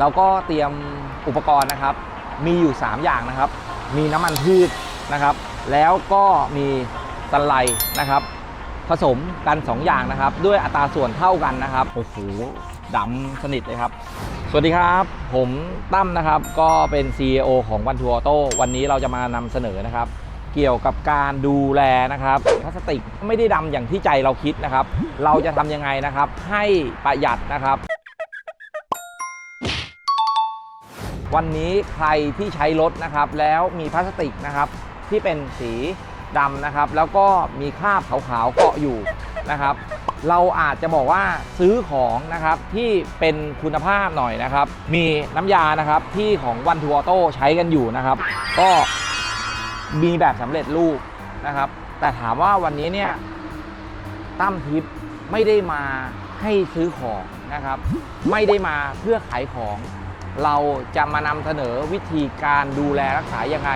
เราก็เตรียมอุปกรณ์นะครับ มีอยู่ 3 อย่างนะครับ มีน้ำมันพืชนะครับ แล้วก็มีสไลนะครับ ผสมกัน 2 อย่างนะครับ ด้วยอัตราส่วนเท่ากันนะครับโอ้โหดำสนิทเลยครับ สวัสดีครับ ผมตั้มนะครับ ก็เป็น CEO ของวันทัวร์โต้วันนี้เราจะมานำเสนอนะครับ เกี่ยวกับการดูแลนะครับพลาสติกไม่ได้ดำอย่างที่ใจเราคิดนะครับ เราจะทำยังไงนะครับ ให้ประหยัดนะครับ วันนี้ใครที่ใช้รถนะครับ แล้วมีพลาสติกนะครับ ที่เป็นสีดำนะครับ แล้วก็มีคราบขาวๆเกาะอยู่นะครับ เราอาจจะบอกว่าซื้อของนะครับที่เป็นคุณภาพหน่อยนะครับ มีน้ำยานะครับที่ของวันทัวร์โต้ใช้กันอยู่นะครับ ก็มีแบบสำเร็จรูปนะครับ แต่ถามว่าวันนี้เนี่ยตั้มทิปไม่ได้มาให้ซื้อของนะครับ ไม่ได้มาเพื่อขายของ เราจะมานำเสนอวิธีการดูแลรักษายังไง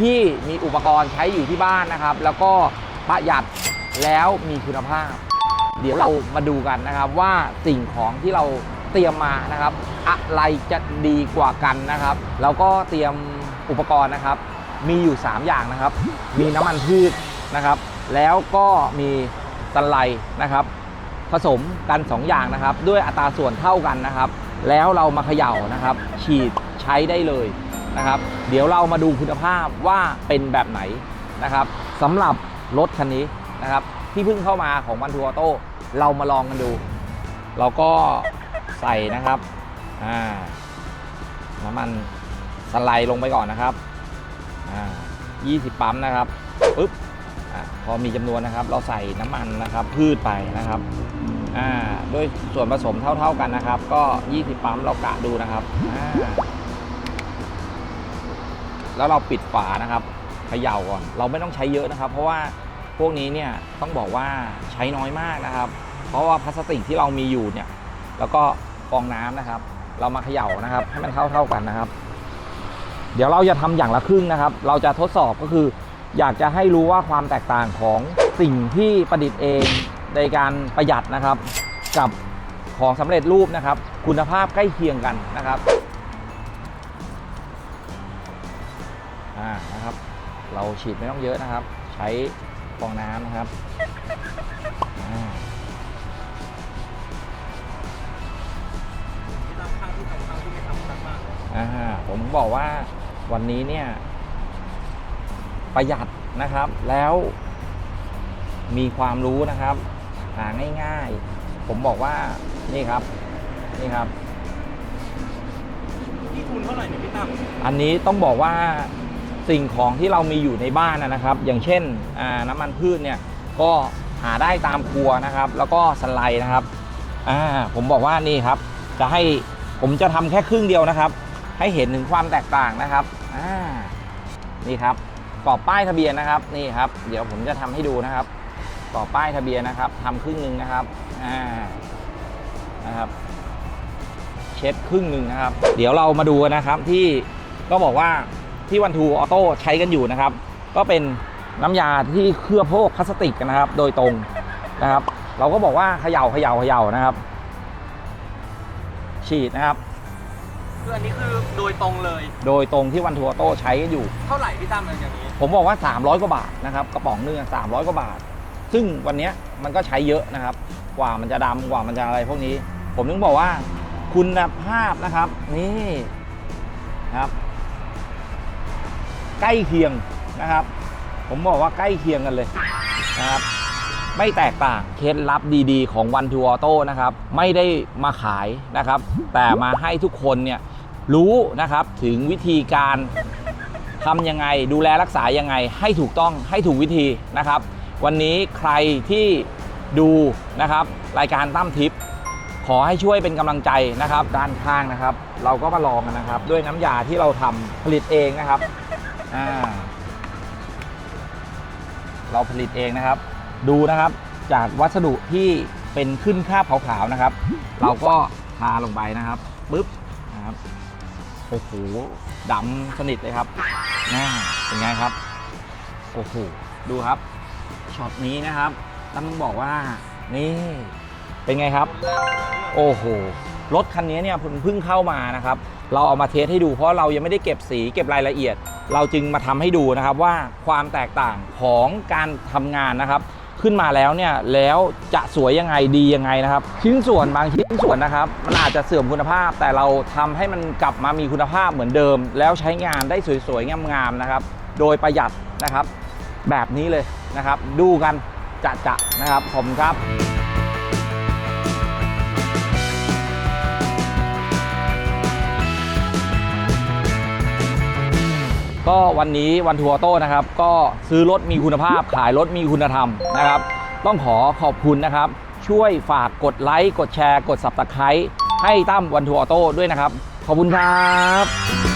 ที่มีอุปกรณ์ใช้อยู่ที่บ้านนะครับ แล้วก็ประหยัดแล้วมีคุณภาพ เดี๋ยวเรามาดูกันนะครับว่าสิ่งของที่เราเตรียมมานะครับ อะไรจะดีกว่ากันนะครับ แล้วก็เตรียมอุปกรณ์นะครับ มีอยู่ 3 อย่างนะครับ มีน้ำมันพืชนะครับ แล้วก็มีสไลนะครับ ผสมกัน 2 อย่างนะครับ ด้วยอัตราส่วนเท่ากันนะครับ แล้วเรามาเขย่านะครับ ฉีดใช้ได้เลยนะครับ เดี๋ยวเรามาดูคุณภาพว่าเป็นแบบไหนนะครับสำหรับรถคันนี้นะครับ ที่เพิ่งเข้ามาของวันทัวร์โต้เรามาลองกันดู เราก็ใส่นะครับอ่าน้ำมันสไลด์ลงไปก่อนนะครับอ่า20 ปั๊มนะครับปึ๊บอะพอมีจำนวนนะครับ เราใส่น้ำมันนะครับ พืชไปนะครับ อ่าด้วยส่วนผสมเท่า ๆกันนะครับ ก็ 20 ปั๊มเรากะดูนะครับอ่าแล้วเราปิดฝานะครับเขย่าก่อน เราไม่ต้องใช้เยอะนะครับ เพราะว่าพวกนี้เนี่ยต้องบอกว่าใช้น้อยมากนะครับ เพราะว่าพลาสติกที่เรามีอยู่เนี่ย แล้วก็ฟองน้ำนะครับ เรามาเขย่านะครับ ให้มันเท่าเท่าๆกันนะครับ เดี๋ยวเราจะทำอย่างละครึ่งนะครับ เราจะทดสอบก็คือ อยากจะให้รู้ว่าความแตกต่างของสิ่งที่ประดิษฐ์เอง ในการประหยัดนะครับ กับของสำเร็จรูปนะครับ คุณภาพใกล้เคียงกันนะครับอ่านะครับ เราฉีดไม่ต้องเยอะนะครับ ใช้ฟองน้ำนะครับอ่าอ่าผมบอกว่าวันนี้เนี่ย ประหยัดนะครับแล้วมีความรู้นะครับ หาง่ายๆ ผมบอกว่านี่ครับนี่ครับ พี่ทุนเท่าไหร่เนี่ยพี่ตั้มอันนี้ต้องบอกว่าสิ่งของที่เรามีอยู่ในบ้านนะนะครับ อย่างเช่นอ่าน้ำมันพืชเนี่ยก็หาได้ตามครัวนะครับ แล้วก็สไลด์นะครับอ่าผมบอกว่านี่ครับ จะให้ผมจะทำแค่ครึ่งเดียวนะครับ ให้เห็นถึงความแตกต่างนะครับอ่านี่ครับกรอบป้ายทะเบียนนะครับนี่ครับ เดี๋ยวผมจะทำให้ดูนะครับ กรอบป้ายทะเบียนนะครับทำครึ่งหนึ่งนะครับอ่านะครับ เช็ดครึ่งหนึ่งนะครับ เดี๋ยวเรามาดูกันนะครับที่ก็บอกว่าที่วันทูออโต้ใช้กันอยู่นะครับ ก็เป็นน้ำยาที่เคลือบพวกพลาสติกนะครับ โดยตรงนะครับ เราก็บอกว่าเขย่าเขย่าเขย่านะครับ ฉีดนะครับคืออันนี้คือโดยตรงเลย โดยตรงที่วันทัวร์โต้ใช้กันอยู่ เท่าไหร่พี่ตั้มอย่างนี้ ผมบอกว่า 300 กว่าบาทนะครับ กระป๋องหนึงอะ300 กว่าบาท ซึ่งวันนี้มันก็ใช้เยอะนะครับ กว่ามันจะดำกว่ามันจะอะไรพวกนี้ ผมถึงบอกว่า คุณภาพนะครับ นี่ครับ ใกล้เคียงนะครับ ผมบอกว่าใกล้เคียงกันเลยนะครับไม่แตกต่างเคล็ดลับดีๆ ของวันทัวร์โต้นะครับไม่ได้มาขายนะครับ แต่มาให้ทุกคนเนี่ยรู้นะครับถึงวิธีการทำยังไงดูแลรักษายังไง ให้ถูกต้องให้ถูกวิธีนะครับ วันนี้ใครที่ดูนะครับรายการตั้มทิป ขอให้ช่วยเป็นกำลังใจนะครับ ด้านข้างนะครับ เราก็มาลองกันนะครับ ด้วยน้ำยาที่เราทำผลิตเองนะครับอ่าเราผลิตเองนะครับ ดูนะครับจากวัสดุที่เป็นขึ้นคาบขาวๆนะครับ เราก็ทาลงไปนะครับปึ๊บนะครับโอ้โหดำสนิทเลยครับน่าเป็นไงครับโอ้โหดูครับ ช็อตนี้นะครับต้องบอกว่านี่เป็นไงครับ โอ้โหรถคันนี้เนี่ยเพิ่งเพิ่งเข้ามานะครับ เราเอามาเทสให้ดูเพราะเรายังไม่ได้เก็บสีเก็บรายละเอียด เราจึงมาทำให้ดูนะครับว่าความแตกต่างของการทำงานนะครับ ขึ้นมาแล้วเนี่ยแล้วจะสวยยังไงดียังไงนะครับ ชิ้นส่วนบางชิ้นส่วนนะครับ มันอาจจะเสื่อมคุณภาพ แต่เราทำให้มันกลับมามีคุณภาพเหมือนเดิม แล้วใช้งานได้สวยๆงามๆนะครับ โดยประหยัดนะครับ แบบนี้เลยนะครับ ดูกันจะจะนะครับผมครับก็วันนี้วันทัวร์โต้นะครับ ก็ซื้อรถมีคุณภาพขายรถมีคุณธรรมนะครับ ต้องขอขอบคุณนะครับ ช่วยฝากกดไลค์ กดแชร์ กด subscribe ให้ตั้มวันทัวร์โต้ด้วยนะครับ ขอบคุณครับ